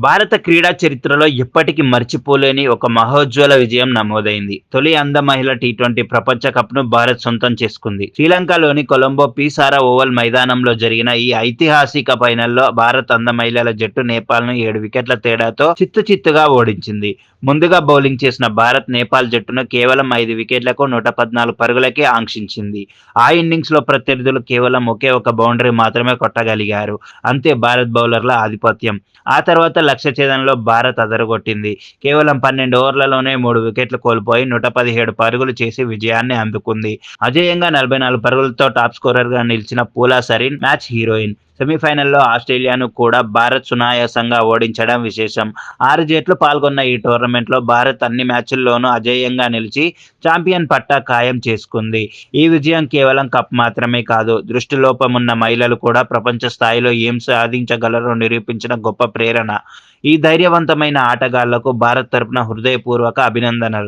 భారత క్రీడా చరిత్రలో ఎప్పటికీ మర్చిపోలేని ఒక మహోజ్వల విజయం నమోదైంది. తొలి అంద మహిళ టీ ట్వంటీ ప్రపంచ కప్ను భారత్ సొంతం చేసుకుంది. శ్రీలంకలోని కొలంబో పీసారా ఓవల్ మైదానంలో జరిగిన ఈ ఐతిహాసిక ఫైనల్లో భారత్ అంద మహిళల జట్టు నేపాల్ను ఏడు వికెట్ల తేడాతో చిత్తు చిత్తుగా ఓడించింది. ముందుగా బౌలింగ్ చేసిన భారత్ నేపాల్ జట్టును కేవలం ఐదు వికెట్లకు నూట పద్నాలుగు పరుగులకే ఆంక్షించింది. ఆ ఇన్నింగ్స్లో ప్రత్యర్థులు కేవలం ఒకే ఒక బౌండరీ మాత్రమే కొట్టగలిగారు. అంతే భారత్ బౌలర్ల ఆధిపత్యం. ఆ తర్వాత లక్ష్య ఛేదనలో భారత్ అదరగొట్టింది. కేవలం పన్నెండు ఓవర్లలోనే మూడు వికెట్లు కోల్పోయి నూట పదిహేడు పరుగులు చేసి విజయాన్ని అందుకుంది. అజేయంగా నలభై నాలుగు పరుగులతో టాప్ స్కోరర్గా నిలిచిన పూలా సరీన్ మ్యాచ్ హీరోయిన్. సెమీఫైనల్లో ఆస్ట్రేలియాను కూడా భారత్ సునాయాసంగా ఓడించడం విశేషం. ఆరు జట్లు పాల్గొన్న ఈ టోర్నమెంట్లో భారత్ అన్ని మ్యాచ్ల్లోనూ అజేయంగా నిలిచి ఛాంపియన్ పట్టా ఖాయం చేసుకుంది. ఈ విజయం కేవలం కప్ మాత్రమే కాదు దృష్టిలోపమున్న మహిళలు కూడా ప్రపంచ స్థాయిలో ఏం సాధించగలరో నిరూపించిన గొప్ప ప్రేరణ. ఈ ధైర్యవంతమైన ఆటగాళ్ళకు భారత్ తరపున హృదయపూర్వక అభినందనలు.